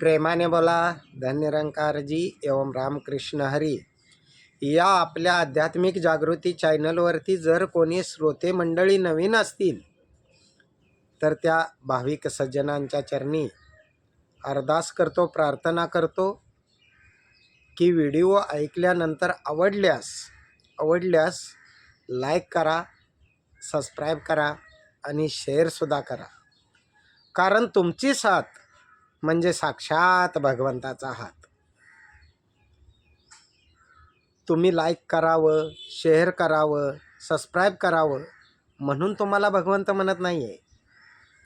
प्रेमाने बोला धन्यरंकारजी एवं रामकृष्ण हरी. या आपल्या आध्यात्मिक जागृती चॅनलवरती जर कोणी श्रोते मंडळी नवीन असतील तर त्या भाविक सज्जनांच्या चरणी अरदास करतो प्रार्थना करतो की व्हिडिओ ऐकल्यानंतर आवडल्यास आवडल्यास लाईक करा सबस्क्राईब करा आणि शेअरसुद्धा करा. कारण तुमची साथ म्हणजे साक्षात भगवंताचा हात. तुम्ही लाईक करावं शेअर करावं सबस्क्राईब करावं म्हणून तुम्हाला भगवंत म्हणत नाही आहे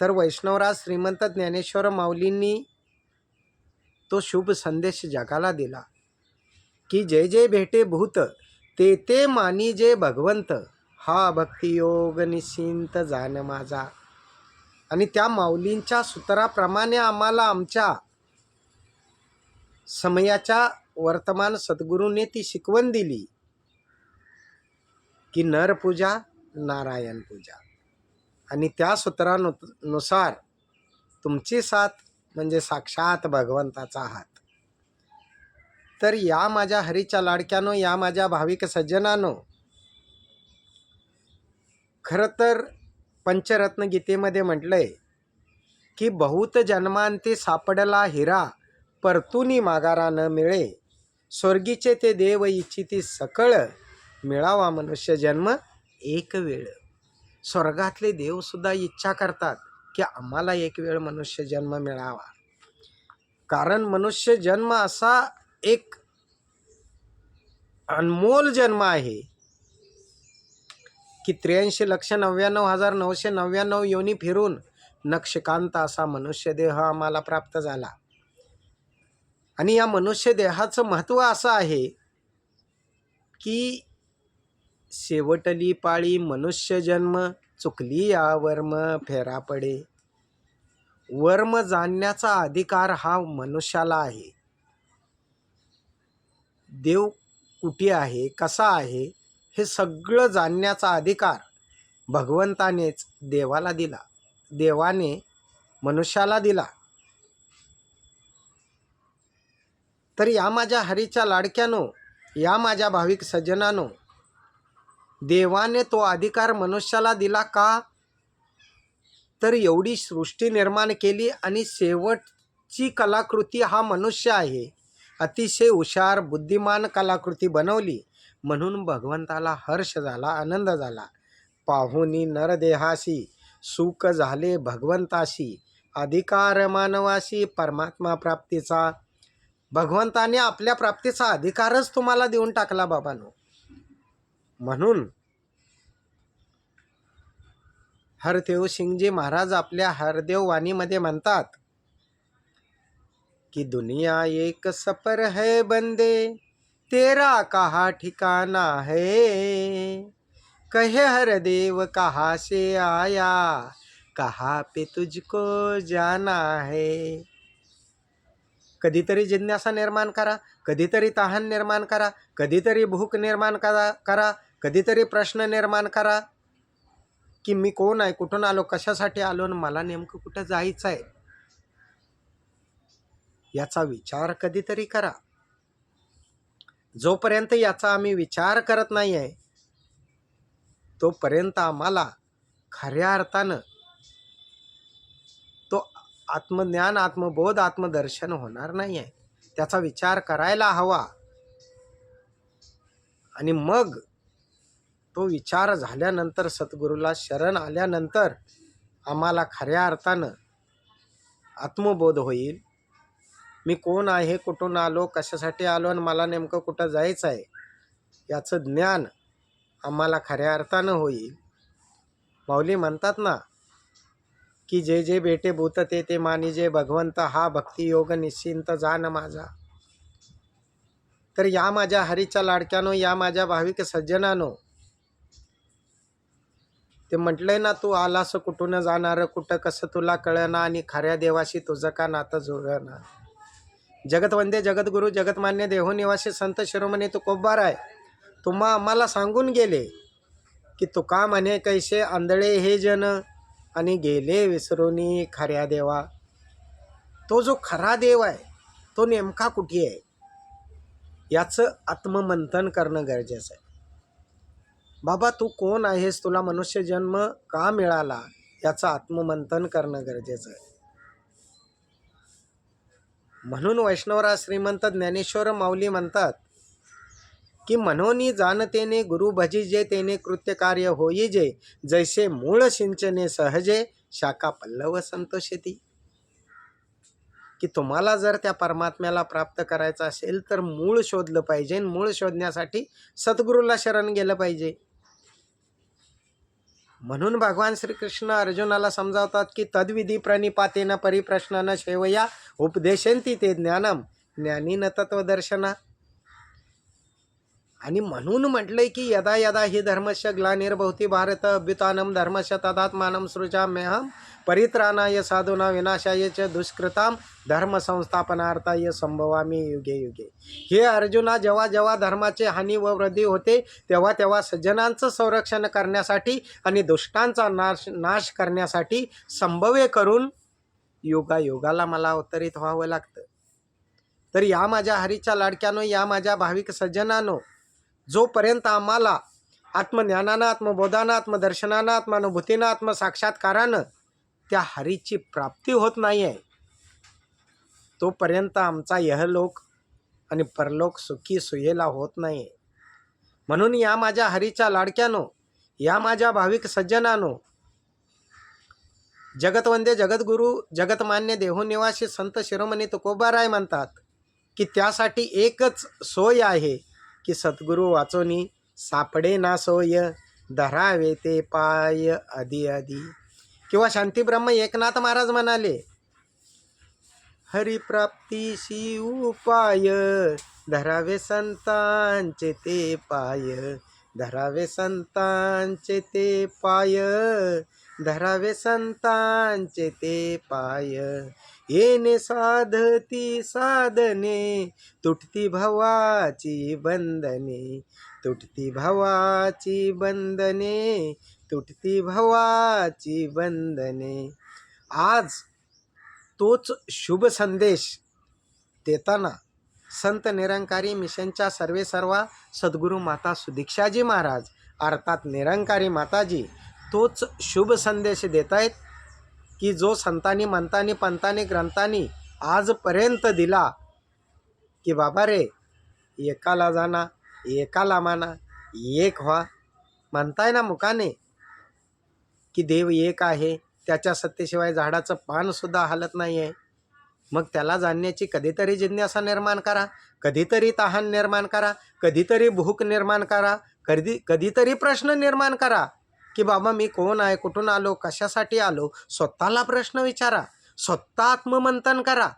तर वैष्णवराज श्रीमंत ज्ञानेश्वर माऊलींनी तो शुभ संदेश जगाला दिला. की जे जे भेटे भूत ते ते मानी जे भगवंत हा भक्तियोग निश्चिंत जाण माझा. आणि त्या माऊलींच्या सूत्राप्रमाणे आम्हाला आमच्या समयाच्या वर्तमान सद्गुरूने ती शिकवण दिली की नर पूजा नारायण पूजा. आणि त्या सूत्रानु नुसार तुमची साथ म्हणजे साक्षात भगवंताचा हात. तर या माझ्या हरीच्या लाडक्यानो या माझ्या भाविक सज्जनानो खरं तर पंचरत्न गीतेमध्ये म्हटलंय की बहुत जन्मांती सापडला हिरा परतुनी माघारा न मिळे. स्वर्गीचे ते देव इच्छिती सकळ मिळावा मनुष्य जन्म एक वेळ. स्वर्गातले देवसुद्धा इच्छा करतात की आम्हाला एक वेळ मनुष्य जन्म मिळावा. कारण मनुष्य जन्म असा एक अनमोल जन्म आहे की त्र्याऐंशी लक्ष नव्याण्णव हजार नऊशे नव्याण्णव योनी फिरून नक्षकांत असा मनुष्यदेह आम्हाला प्राप्त झाला. आणि या मनुष्यदेहाचं महत्त्व असं आहे की शेवटली पाळी मनुष्य जन्म चुकली या वर्म फेरा पडे. वर्म जाणण्याचा अधिकार हा मनुष्याला आहे. देव कुठे आहे कसा आहे हे सगळं जाणण्याचा अधिकार भगवंतानेच देवाला दिला. देवाने मनुष्याला दिला. तर या माझ्या हरीच्या लाडक्यानो या माझ्या भाविक सज्जनानो देवाने तो अधिकार मनुष्याला दिला का? तर एवढी सृष्टी निर्माण केली आणि शेवटची कलाकृती हा मनुष्य आहे. अतिशय हुशार बुद्धिमान कलाकृती बनवली. म्हणून भगवंताला हर्ष झाला आनंद झाला. पाहुनी नरदेहाशी सुख झाले भगवंताशी अधिकार मानवाशी परमात्मा प्राप्तीचा. भगवंताने आपल्या प्राप्तीचा अधिकारच तुम्हाला देऊन टाकला बाबांनो. म्हणून हरदेव सिंगजी महाराज आपल्या हरदेव वाणीमध्ये म्हणतात की दुनिया एक सफर है बंदे तेरा कहा ठिकाना है? कहे हर देव कहाँ से आया? कहाँ पे तुझको जाना है? कधीतरी जिज्ञासा निर्माण करा कधीतरी तहान निर्माण करा कधीतरी भूक निर्माण करा करा कधीतरी प्रश्न निर्माण करा की मी कोण आहे कुठून आलो कशासाठी आलो आणि मला नेमकं कुठं जायचं आहे याचा विचार कधीतरी करा. जोपर्यंत याचा आम्ही विचार करत नाही आहे तोपर्यंत आम्हाला खऱ्या अर्थानं तो आत्मज्ञान आत्मबोध आत्मदर्शन होणार नाही आहे त्याचा विचार करायला हवा. आणि मग तो विचार झाल्यानंतर सद्गुरूला शरण आल्यानंतर आम्हाला खऱ्या अर्थानं आत्मबोध होईल. मी कोण आहे कुठून आलो कशासाठी आलो आणि मला नेमकं कुठं जायचं आहे याचं ज्ञान आम्हाला खऱ्या अर्थानं होईल. माऊली म्हणतात ना की जे जे बेटे भूत ते ते मानी जे भगवंत हा भक्तियोग निश्चिंत जाण माझा. तर या माझ्या हरीच्या लाडक्यानो या माझ्या भाविक सज्जनानो ते म्हटलंय ना तू आलास कुठून जाणार कुठं कसं तुला कळना आणि खऱ्या देवाशी तुझं का नातं जुळणार? जगतवंदे जगद्गुरु जगतमान्य देहोनिवासी संत शिरोमणी तुकोबार आहे. तुम्हा आम्हाला सांगून गेले की तुका म्हणे कैसे आंधळे हे जन आणि गेले विसरूनी खऱ्या देवा. तो जो खरा देव आहे तो नेमका कुठे आहे? याचं आत्ममंथन करणं गरजेचं आहे. बाबा तू कोण आहेस? तुला मनुष्य जन्म का मिळाला? याचं आत्ममंथन करणं गरजेचं आहे. म्हणून वैष्णवरा श्रीमंत ज्ञानेश्वर माऊली म्हणतात की मनोनी जाणतेने गुरु भजिजे तेने कृत्य कार्य होईजे जैसे मूळ सिंचने सहजे शाखा पल्लव संतोषेती. की तुम्हाला जर त्या परमात्म्याला प्राप्त करायचं असेल तर मूळ शोधलं पाहिजे. मूळ शोधण्यासाठी सद्गुरूला शरण गेलं पाहिजे. म्हणून भगवान श्रीकृष्ण अर्जुनाला समजावतात की तद्विधी प्रणिपातेनं परिप्रश्नानं शेवया उपदेशंती ते ज्ञानम. ज्ञानी न तत्वदर्शना आणि म्हणून म्हटलंय की यदा यदा ही धर्मश ग्लानिर्भवती भारत अभ्युतानम धर्मश तदात्मानम सृजाम्यहम परित्राणाय साधूना विनाशाय च दुष्कृताम धर्म संस्थापनार्थाय संभवामी युगे युगे. हे अर्जुना जेव्हा जेव्हा धर्माची हानी व वृद्धी होते तेव्हा तेव्हा सज्जनांचं संरक्षण करण्यासाठी आणि दुष्टांचा नाश नाश करण्यासाठी संभवे करून योगा योगाला मला अवतरित व्हावं लागतं. तर या माझ्या हरीच्या लाडक्यानो या माझ्या भाविक सज्जनानो जोपर्यंत आम्हाला आत्मज्ञानानं आत्मबोधानं आत्मदर्शनानं आत्मानुभूतीनं आत्मसाक्षात्कारानं त्या हरीची प्राप्ती होत नाही आहे तोपर्यंत आमचा यहलोक आणि परलोक सुखी सुयेला होत नाही म्हणून या माझ्या हरीच्या लाडक्यानो या माझ्या भाविक सज्जनानो जगतवंदे जगद्गुरू जगतमान्य देहूनिवासी संत शिरोमणी तुकोबाराय म्हणतात की त्यासाठी एकच सोय आहे की सद्गुरू वाचोनी सापडे ना सोय धरावे ते पाय आधी आधी. किंवा शांतीब्रह्म एकनाथ महाराज म्हणाले हरिप्राप्तीशी उपाय धरावे संतांचे ते पाय धरावे संतांचे ते पाय धरावे संतांचे ते पाय. येणे साधती साधने तुटती भावाची बंधने तुटती भावाची बंधने तुटती भावाची बंधने आज तोच शुभ संदेश देताना संत निरंकारी मिशनच्या सर्वे सर्वा सद्गुरू माता सुदीक्षाजी महाराज अर्थात निरंकारी माताजी तोच शुभ संदेश देत आहेत की जो संतांनी मंतांनी पंतांनी ग्रंथांनी आजपर्यंत दिला की बाबा रे एकाला जाना एकाला माना एक व्हा. म्हणताय ना मुखाने की देव एक आहे त्याच्या सत्तेशिवाय झाडाचं पानसुद्धा हालत नाही आहे मग त्याला जाणण्याची कधीतरी जिज्ञासा निर्माण करा कधीतरी तहान निर्माण करा कधीतरी भूक निर्माण करा कधी कधीतरी प्रश्न निर्माण करा. की बाबा मी कोण आहे कुठून आलो कशासाठी आलो स्वतःला प्रश्न विचारा स्वतः आत्ममंथन करा.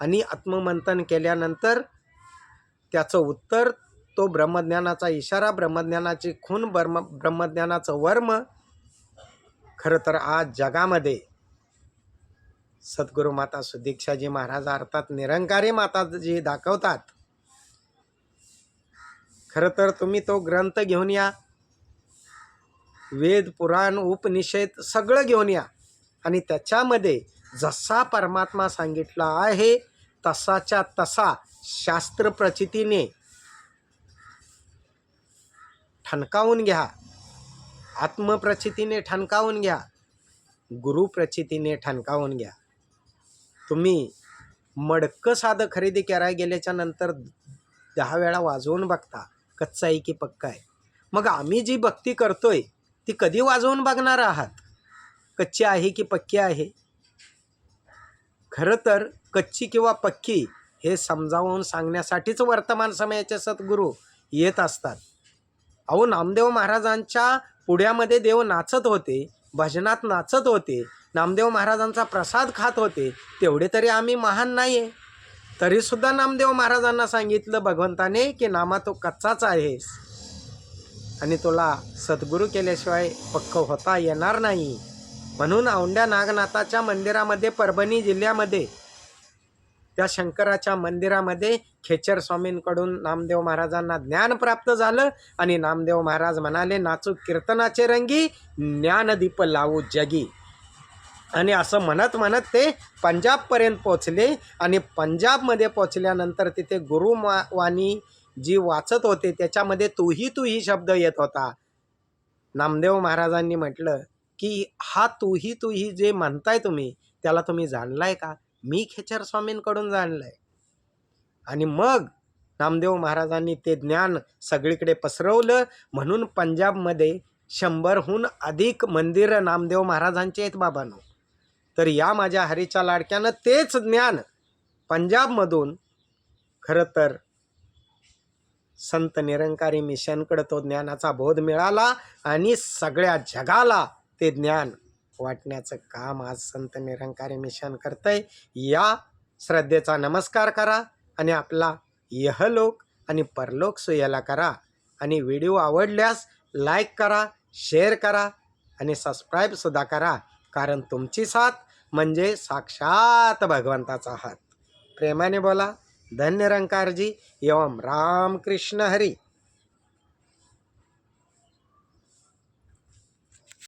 आणि आत्ममंथन केल्यानंतर त्याचं उत्तर तो ब्रह्मज्ञानाचा इशारा ब्रह्मज्ञानाची खून ब्रह्म ब्रह्मज्ञानाचं वर्म खरं तर आज जगामध्ये सद्गुरू माता सुदीक्षाजी महाराज अर्थात निरंकारी माताजी दाखवतात. खरं तर तुम्ही तो ग्रंथ घेऊन या. वेद पुराण उपनिषद सगळं घेऊन या. आणि त्याच्यामध्ये जसा परमात्मा सांगितला आहे तसाच्या तसा शास्त्र प्रचितीने ठणकावून घ्या. आत्मप्रचितीने ठणकावून घ्या. गुरुप्रचितीने ठणकावून घ्या. तुम्ही मडकं साधं खरेदी करायला गेल्याच्यानंतर दहा वेळा वाजवून बघता कच्चा आहे की पक्का आहे. मग आम्ही जी भक्ती करतोय ती कधी वाजवून बघणार आहात? कच्ची आहे की पक्की आहे? खरं तर कच्ची किंवा पक्की हे समजावून सांगण्यासाठीच वर्तमान समयाचे सद्गुरू येत असतात. अहो नामदेव महाराजांच्या पुढ्यामध्ये देव नाचत होते भजनात नाचत होते नामदेव महाराजांचा प्रसाद खात होते तेवढे तरी आम्ही महान नाही आहे तरीसुद्धा नामदेव महाराजांना सांगितलं भगवंताने की नामा तो कच्चाच आहेस. आणि तुला सद्गुरू केल्याशिवाय पक्क होता येणार नाही. म्हणून औंड्या नागनाथाच्या मंदिरामध्ये परभणी जिल्ह्यामध्ये त्या शंकराच्या मंदिरामध्ये खेचर स्वामींकडून नामदेव महाराजांना ज्ञान प्राप्त झालं आणि नामदेव महाराज म्हणाले नाचू कीर्तनाचे रंगी ज्ञानदीप लावू जगी. आणि असं म्हणत म्हणत ते पंजाबपर्यंत पोचले आणि पंजाबमध्ये पोचल्यानंतर तिथे गुरु वाणी जी वाचत होते त्याच्यामध्ये तूही तूही शब्द येत होता. नामदेव महाराजांनी म्हटलं की हा तूही तूही जे म्हणताय तुम्ही त्याला तुम्ही जाणलाय का? मी खेचर स्वामींकडून जाणलंय. आणि मग नामदेव महाराजांनी ते ज्ञान सगळीकडे पसरवलं. म्हणून पंजाबमध्ये शंभरहून अधिक मंदिरं नामदेव महाराजांचे आहेत बाबांनो. तर या माझ्या हरीच्या लाडक्यानं तेच ज्ञान पंजाबमधून खरं तर संत निरंकारी मिशनकडं तो ज्ञानाचा बोध मिळाला आणि सगळ्या जगाला ते ज्ञान वाटण्याचं काम आज संत निरंकारी मिशन करतंय. या श्रद्धेचा नमस्कार करा आणि आपला यहलोक आणि परलोक सुयाला करा. आणि व्हिडिओ आवडल्यास लाईक करा शेअर करा आणि सबस्क्राईबसुद्धा करा कारण तुमची साथ म्हणजे साक्षात भगवंताचा हात. प्रेमाने बोला. धन्य रंकारजी एवं राम कृष्ण हरी।